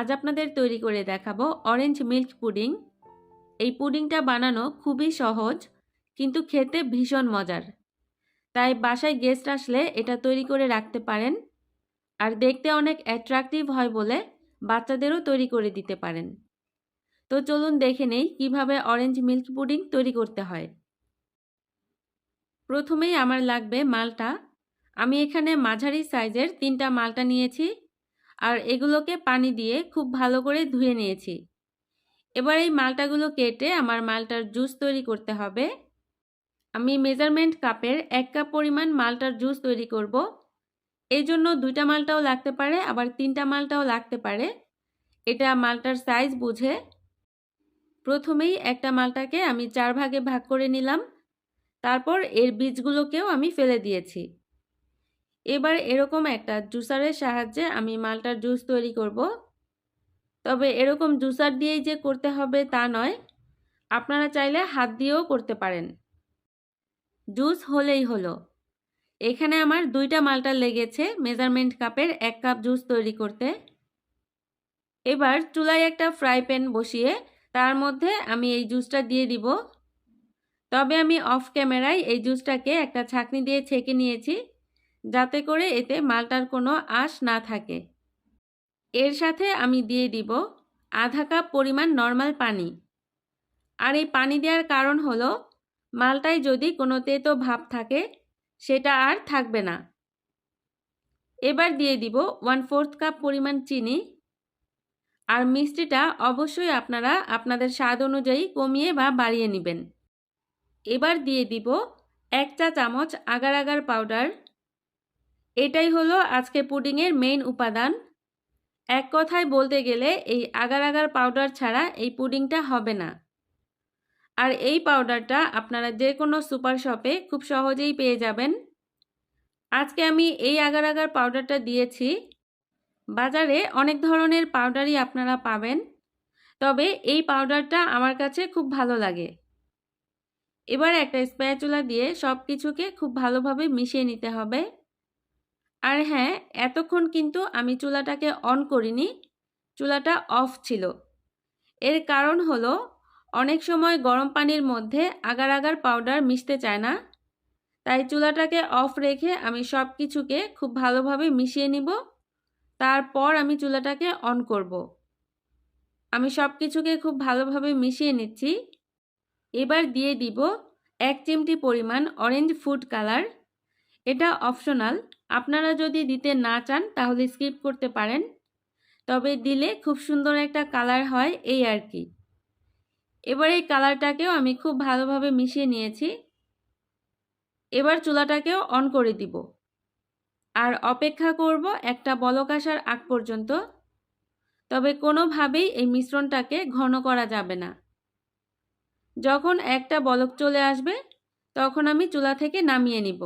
আজ আপনাদের তৈরি করে দেখাবো অরেঞ্জ মিল্ক পুডিং এই পুডিংটা বানানো খুবই সহজ, কিন্তু খেতে ভীষণ মজার। তাই বাসায় গেস্ট আসলে এটা তৈরি করে রাখতে পারেন, আর দেখতে অনেক অ্যাট্রাকটিভ হয় বলে বাচ্চাদেরও তৈরি করে দিতে পারেন। তো চলুন দেখে নেই কীভাবে অরেঞ্জ মিল্ক পুডিং তৈরি করতে হয়। প্রথমেই আমার লাগবে মালটা। আমি এখানে মাঝারি সাইজের তিনটা মালটা নিয়েছি। আর এগুলোকে পানি দিয়ে খুব ভালো করে ধুয়ে নিয়েছি। এবার এই মালটাগুলো কেটে আমার মালটার জুস তৈরি করতে হবে। আমি মেজারমেন্ট কাপের এক কাপ পরিমাণ মালটার জুস তৈরি করব। এই জন্য দুইটা মালটাও লাগতে পারে, আবার তিনটা মালটাও লাগতে পারে। এটা মালটার সাইজ বুঝে। প্রথমেই একটা মালটাকে আমি চার ভাগে ভাগ করে নিলাম। তারপর এর বীজগুলোকেও আমি ফেলে দিয়েছি। এবার এরকম একটা জুসারের সাহায্যে আমি মালটার জুস তৈরি করব। তবে এরকম জুসার দিয়েই যে করতে হবে তা নয়, আপনারা চাইলে হাত দিয়েও করতে পারেন। জুস হলেই হলো। এখানে আমার দুইটা মালটা লেগেছে মেজারমেন্ট কাপের এক কাপ জুস তৈরি করতে। এবার চুলায় একটা ফ্রাই প্যান বসিয়ে তার মধ্যে আমি এই জুসটা দিয়ে দিব। তবে আমি অফ ক্যামেরায় এই জুসটাকে একটা ছাকনি দিয়ে ছেঁকে নিয়েছি। যাতে করে এতে মালটার কোনো আঁশ না থাকে। এর সাথে আমি দিয়ে দিব আধা কাপ পরিমাণ নর্মাল পানি। আর এই পানি দেওয়ার কারণ হলো, মালটায় যদি কোনো তেতো ভাব থাকে, সেটা আর থাকবে না। এবার দিয়ে দিব ওয়ান ফোর্থ কাপ পরিমাণ চিনি। আর মিষ্টিটা অবশ্যই আপনারা আপনাদের স্বাদ অনুযায়ী কমিয়ে বা বাড়িয়ে নেবেন। এবার দিয়ে দিব এক চা চামচ আগার আগার পাউডার। এটাই হলো আজকে পুডিংয়ের মেইন উপাদান। এক কথায় বলতে গেলে এই আগার আগার পাউডার ছাড়া এই পুডিংটা হবে না। আর এই পাউডারটা আপনারা যে কোনো সুপার শপে খুব সহজেই পেয়ে যাবেন। আজকে আমি এই আগার আগার পাউডারটা দিয়েছি। বাজারে অনেক ধরনের পাউডারই আপনারা পাবেন। তবে এই পাউডারটা আমার কাছে খুব ভালো লাগে। এবার একটা স্প্যাচুলা দিয়ে সব কিছুকে খুব ভালোভাবে মিশিয়ে নিতে হবে। আর হ্যাঁ এতক্ষণ কিন্তু আমি চুলাটাকে অন করিনি, চুলাটা অফ ছিল। এর কারণ হলো, অনেক সময় গরম পানির মধ্যে আগার আগার পাউডার মিশতে চায় না, তাই চুলাটাকে অফ রেখে আমি সব কিছুকে খুব ভালোভাবে মিশিয়ে নিব, তারপর আমি চুলাটাকে অন করব। আমি সব কিছুকে খুব ভালোভাবে মিশিয়ে নিচ্ছি। এবার দিয়ে দিব এক চিমটি পরিমাণ অরেঞ্জ ফুড কালার এটা অপশনাল আপনারা যদি দিতে না চান, তাহলে স্কিপ করতে পারেন। তবে দিলে খুব সুন্দর একটা কালার হয় এই আর কি। এবার এই কালারটাকেও আমি খুব ভালোভাবে মিশিয়ে নিয়েছি। এবার চুলাটাকেও অন করে দিব। আর অপেক্ষা করব একটা বলক আসার আগ পর্যন্ত। তবে কোনোভাবেই এই মিশ্রণটাকে ঘন করা যাবে না। যখন একটা বলক চলে আসবে, তখন আমি চুলা থেকে নামিয়ে নিব।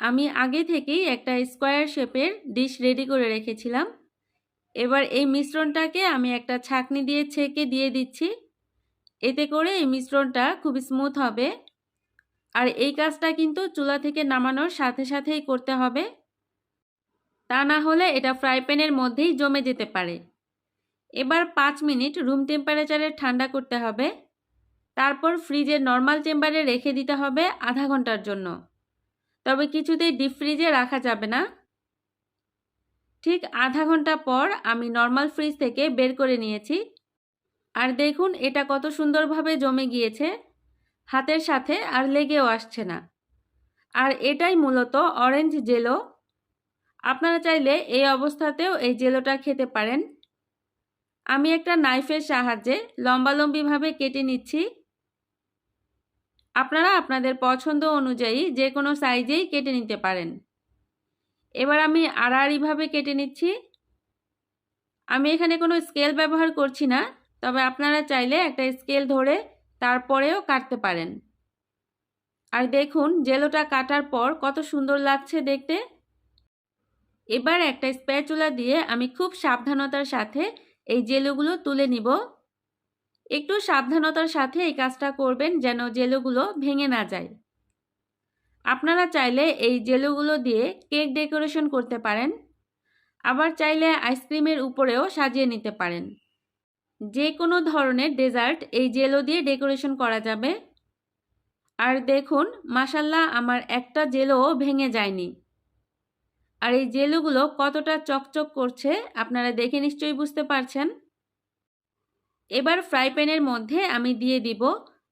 আমি আগে থেকেই একটা স্কোয়ার শেপের ডিশ রেডি করে রেখেছিলাম। এবার এই মিশ্রণটাকে আমি একটা ছাকনি দিয়ে ছেঁকে দিয়ে দিচ্ছি। এতে করে এই মিশ্রণটা খুব স্মুথ হবে। আর এই কাজটা কিন্তু চুলা থেকে নামানোর সাথে সাথেই করতে হবে। তা না হলে এটা ফ্রাই প্যানের মধ্যেই জমে যেতে পারে। এবার পাঁচ মিনিট রুম টেম্পারেচারে ঠান্ডা করতে হবে। তারপর ফ্রিজের নর্মাল চেম্বারে রেখে দিতে হবে আধা ঘণ্টার জন্য। তবে কিছুতেই ডিপ ফ্রিজে রাখা যাবে না। ঠিক আধা ঘণ্টা পর আমি নর্মাল ফ্রিজ থেকে বের করে নিয়েছি। আর দেখুন, এটা কত সুন্দরভাবে জমে গিয়েছে। হাতের সাথে আর লেগেও আসছে না। আর এটাই মূলত অরেঞ্জ জেলো আপনারা চাইলে এই অবস্থাতেও এই জেলোটা খেতে পারেন। আমি একটা নাইফের সাহায্যে লম্বালম্বিভাবে কেটে নিচ্ছি। আপনারা আপনাদের পছন্দ অনুযায়ী যে কোনো সাইজেই কেটে নিতে পারেন। এবার আমি আড়াআড়িভাবে কেটে নিচ্ছি। আমি এখানে কোনো স্কেল ব্যবহার করছি না, তবে আপনারা চাইলে একটা স্কেল ধরে তারপরেও কাটতে পারেন। আর দেখুন, জেলোটা কাটার পর কত সুন্দর লাগছে দেখতে। এবার একটা স্প্যাচুলা দিয়ে আমি খুব সাবধানতার সাথে এই জেলোগুলো তুলে নিব। একটু সাবধানতার সাথে এই কাজটা করবেন যেন জেলোগুলো ভেঙে না যায়। আপনারা চাইলে এই জেলোগুলো দিয়ে কেক ডেকোরেশন করতে পারেন। আবার চাইলে আইসক্রিমের উপরেও সাজিয়ে নিতে পারেন। যে কোনো ধরনের ডেজার্ট এই জেলো দিয়ে ডেকোরেশন করা যাবে। আর দেখুন মাসাল্লাহ আমার একটা জেলোও ভেঙে যায়নি। আর এই জেলোগুলো কতটা চকচক করছে, আপনারা দেখে নিশ্চয়ই বুঝতে পারছেন। এবার ফ্রাই প্যানের মধ্যে আমি দিয়ে দিব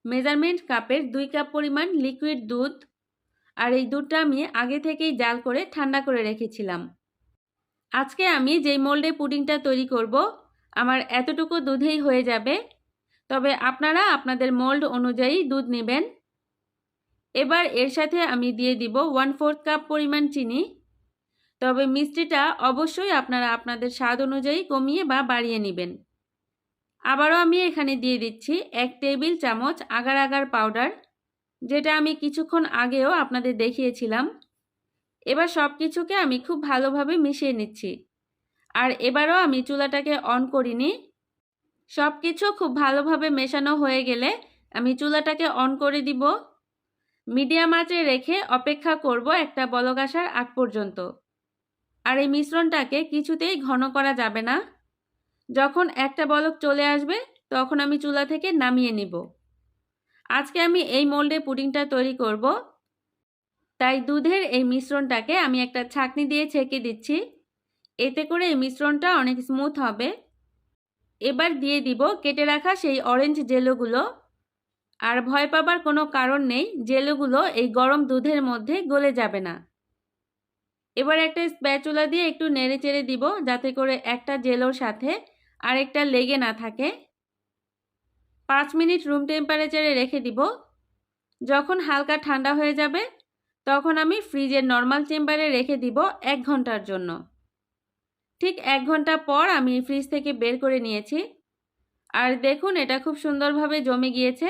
মেজারমেন্ট কাপের দুই কাপ পরিমাণ লিকুইড দুধ। আর এই দুধটা আমি আগে থেকেই জাল করে ঠান্ডা করে রেখেছিলাম। আজকে আমি যেই মোল্ডে পুডিংটা তৈরি করব, আমার এতটুকু দুধেই হয়ে যাবে। তবে আপনারা আপনাদের মোল্ড অনুযায়ী দুধ নেবেন। এবার এর সাথে আমি দিয়ে দিব ওয়ান ফোর্থ কাপ পরিমাণ চিনি। তবে মিষ্টিটা অবশ্যই আপনারা আপনাদের স্বাদ অনুযায়ী কমিয়ে বা বাড়িয়ে নেবেন। আবারও আমি এখানে দিয়ে দিচ্ছি এক টেবিল চামচ আগার আগার পাউডার, যেটা আমি কিছুক্ষণ আগেও আপনাদের দেখিয়েছিলাম। এবার সব কিছুকে আমি খুব ভালোভাবে মিশিয়ে নিচ্ছি। আর এবারও আমি চুলাটাকে অন করিনি। সব কিছু খুব ভালোভাবে মেশানো হয়ে গেলে আমি চুলাটাকে অন করে দিব। মিডিয়াম আঁচে রেখে অপেক্ষা করব একটা বলক আসার আগ পর্যন্ত। আর এই মিশ্রণটাকে কিছুতেই ঘন করা যাবে না। যখন একটা বলক চলে আসবে, তখন আমি চুলা থেকে নামিয়ে নিব। আজকে আমি এই মোল্ডে পুডিংটা তৈরি করব। তাই দুধের এই মিশ্রণটাকে আমি একটা ছাকনি দিয়ে ছেঁকে দিচ্ছি। এতে করে এই মিশ্রণটা অনেক স্মুথ হবে। এবার দিয়ে দিব কেটে রাখা সেই অরেঞ্জ জেলোগুলো। আর ভয় পাবার কোনো কারণ নেই, জেলোগুলো এই গরম দুধের মধ্যে গলে যাবে না। এবার একটা স্প্যাচুলা দিয়ে একটু নেড়ে চেড়ে দিব, যাতে করে একটা জেলোর সাথে আরেকটা লেগে না থাকে। পাঁচ মিনিট রুম টেম্পারেচারে রেখে দিব। যখন হালকা ঠান্ডা হয়ে যাবে, তখন আমি ফ্রিজের নর্মাল চেম্বারে রেখে দিব এক ঘণ্টার জন্য। ঠিক এক ঘণ্টা পর আমি ফ্রিজ থেকে বের করে নিয়েছি। আর দেখুন, এটা খুব সুন্দরভাবে জমে গিয়েছে।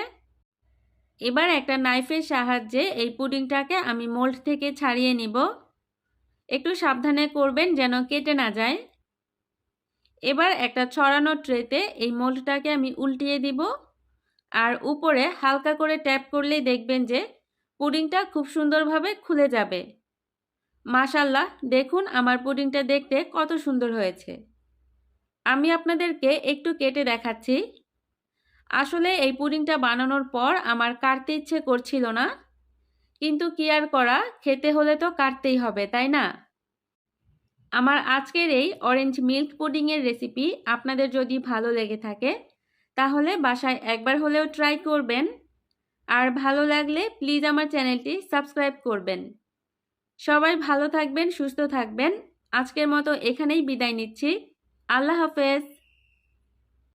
এবার একটা নাইফের সাহায্যে এই পুডিংটাকে আমি মোল্ড থেকে ছাড়িয়ে নিব। একটু সাবধানে করবেন যেন কেটে না যায়। এবার একটা ছড়ানো ট্রেতে এই মোল্ডটাকে আমি উল্টিয়ে দিব। আর উপরে হালকা করে ট্যাপ করলেই দেখবেন যে পুডিংটা খুব সুন্দরভাবে খুলে যাবে। মাশাল্লাহ দেখুন আমার পুডিংটা দেখতে কত সুন্দর হয়েছে। আমি আপনাদেরকে একটু কেটে দেখাচ্ছি। আসলে এই পুডিংটা বানানোর পর আমার কাটতে ইচ্ছে করছিল না। কিন্তু কি আর করা, খেতে হলে তো কাটতেই হবে, তাই না? আমার আজকের এই অরেঞ্জ মিল্ক পুডিংয়ের রেসিপি আপনাদের যদি ভালো লেগে থাকে, তাহলে বাসায় একবার হলেও ট্রাই করবেন। আর ভালো লাগলে প্লিজ আমার চ্যানেলটি সাবস্ক্রাইব করবেন। সবাই ভালো থাকবেন, সুস্থ থাকবেন। আজকের মতো এখানেই বিদায় নিচ্ছি। আল্লাহ হাফেজ।